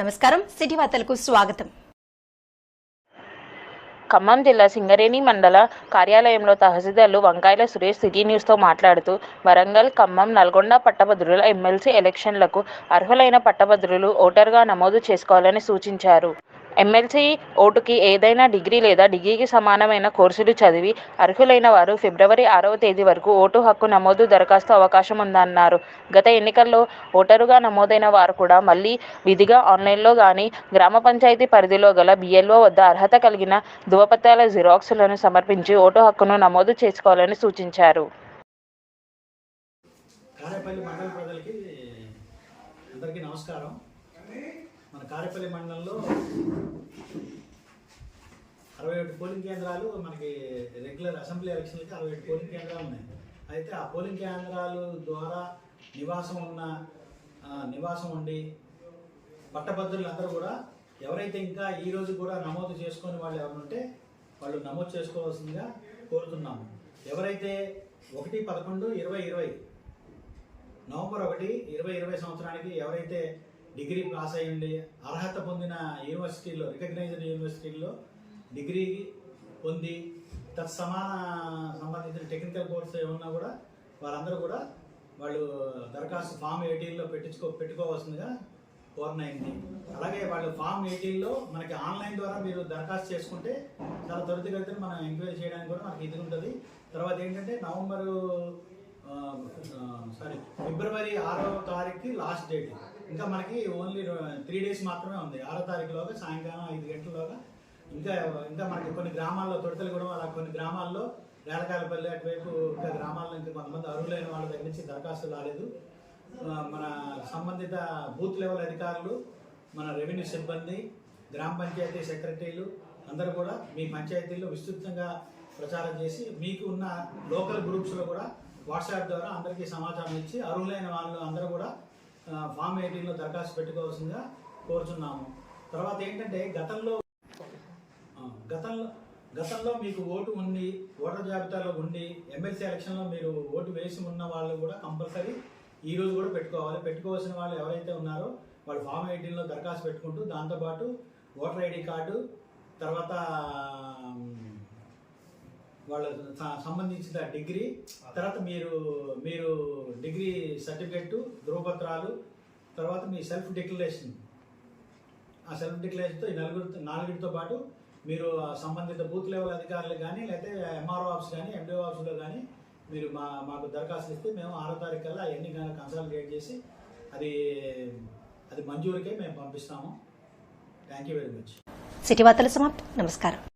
నమస్కారం. సిటీ వార్తలకు స్వాగతం. ఖమ్మం జిల్లా సింగరేణి మండల కార్యాలయంలో తహసీల్దార్లు వంకాయల సురేష్ సిటీ న్యూస్తో మాట్లాడుతూ వరంగల్ ఖమ్మం నల్గొండ పట్టభద్రుల ఎమ్మెల్సీ ఎలక్షన్లకు అర్హులైన పట్టభద్రులు ఓటర్గా నమోదు చేసుకోవాలని సూచించారు. ఎమ్మెల్సీ ఓటుకి ఏదైనా డిగ్రీ లేదా డిగ్రీకి సమానమైన కోర్సులు చదివి అర్హులైన వారు ఫిబ్రవరి ఆరవ తేదీ వరకు ఓటు హక్కు నమోదు దరఖాస్తు అవకాశం ఉందన్నారు. గత ఎన్నికల్లో ఓటరుగా నమోదైన వారు కూడా మళ్ళీ విధిగా ఆన్లైన్లో కానీ గ్రామ పంచాయతీ పరిధిలో గల బిఎల్ఓ వద్ద అర్హత కలిగిన ధువపత్రాల జిరాక్స్లను సమర్పించి ఓటు హక్కును నమోదు చేసుకోవాలని సూచించారు. అందరికీ నమస్కారం. మన కారేపల్లి మండలంలో అరవై ఒకటి పోలింగ్ కేంద్రాలు మనకి రెగ్యులర్ అసెంబ్లీ ఎలక్షన్లకి అరవై ఒకటి పోలింగ్ కేంద్రాలు ఉన్నాయి. అయితే ఆ పోలింగ్ కేంద్రాలు ద్వారా నివాసం ఉన్న నివాసం ఉండి పట్టభద్రులందరూ కూడా ఎవరైతే ఇంకా ఈ రోజు కూడా నమోదు చేసుకొని వాళ్ళు ఎవరు ఉంటే వాళ్ళు నమోదు చేసుకోవాల్సిందిగా కోరుతున్నాము. ఎవరైతే ఒకటి పదకొండు ఇరవై ఇరవై నవంబర్ ఒకటి ఇరవై ఇరవై సంవత్సరానికి ఎవరైతే డిగ్రీ పాస్ అయ్యండి అర్హత పొందిన యూనివర్సిటీలో రికగ్నైజ్డ్ యూనివర్సిటీల్లో డిగ్రీ పొంది తత్సమాన సంబంధించిన టెక్నికల్ కోర్స్ ఏమన్నా కూడా వారందరూ కూడా వాళ్ళు దరఖాస్తు ఫామ్ ఎయిటీన్లో పెట్టించుకో పెట్టుకోవాల్సిందిగా కోరనైంది అలాగే వాళ్ళు ఫామ్ ఎయిటీన్లో మనకి ఆన్లైన్ ద్వారా మీరు దరఖాస్తు చేసుకుంటే చాలా త్వరితగతిని మనం ఎంక్వైరీ చేయడానికి కూడా మనకి ఇది ఉంటుంది. తర్వాత ఏంటంటే నవంబరు సారీ ఫిబ్రవరి ఆరవ తారీఖుకి లాస్ట్ డేట్ ఇంకా మనకి ఓన్లీ త్రీ డేస్ మాత్రమే ఉంది. ఆరో తారీఖులోగా సాయంకాలం ఐదు గంటలలోగా. ఇంకా ఇంకా మనకి కొన్ని గ్రామాల్లో తొడతలగూడెం అలా కొన్ని గ్రామాల్లో రేలకాయలపల్లి అటువైపు ఇంకా గ్రామాల్లో ఇంకా కొంతమంది అర్హులైన వాళ్ళ దగ్గర నుంచి దరఖాస్తు రాలేదు. మన సంబంధిత బూత్ లెవెల్ అధికారులు మన రెవెన్యూ సిబ్బంది గ్రామ పంచాయతీ సెక్రటరీలు అందరూ కూడా మీ పంచాయతీల్లో విస్తృతంగా ప్రచారం చేసి మీకు ఉన్న లోకల్ గ్రూప్స్లో కూడా వాట్సాప్ ద్వారా అందరికీ సమాచారం ఇచ్చి అర్హులైన వాళ్ళు అందరూ కూడా ఫామ్ ఎయిటీన్లో దరఖాస్తు పెట్టుకోవాల్సిందిగా కోరుచున్నాము. తర్వాత ఏంటంటే గతంలో గతంలో గతంలో మీకు ఓటు ఉండి ఓటర్ జాబితాలో ఉండి ఎమ్మెల్సీ ఎలక్షన్లో మీరు ఓటు వేసి ఉన్న వాళ్ళు కూడా కంపల్సరీ ఈ రోజు కూడా పెట్టుకోవాలి. పెట్టుకోవాల్సిన వాళ్ళు ఎవరైతే ఉన్నారో వాళ్ళు ఫామ్ ఎయిటీన్లో దరఖాస్తు పెట్టుకుంటూ దాంతోపాటు ఓటర్ ఐడి కార్డు తర్వాత వాళ్ళ సంబంధించిన డిగ్రీ తర్వాత మీరు మీరు డిగ్రీ సర్టిఫికెట్ ధృవపత్రాలు తర్వాత మీ సెల్ఫ్ డిక్లరేషన్. ఆ సెల్ఫ్ డిక్లరేషన్తో ఈ నలుగురు నాలుగురితో పాటు మీరు సంబంధిత బూత్ లెవెల్ అధికారులు కానీ లేకపోతే ఎంఆర్ఓ ఆఫీస్ కానీ ఎండిఓ ఆఫీస్లో కానీ మీరు మా మాకు దరఖాస్తు ఇస్తే మేము ఆరో తారీఖు కల్లా అవన్నీ కానీ కన్సల్టేట్ చేసి అది అది మంజూరుకే మేము పంపిస్తాము. Thank you very much. City వార్తలు సమాప్తం. నమస్కారం.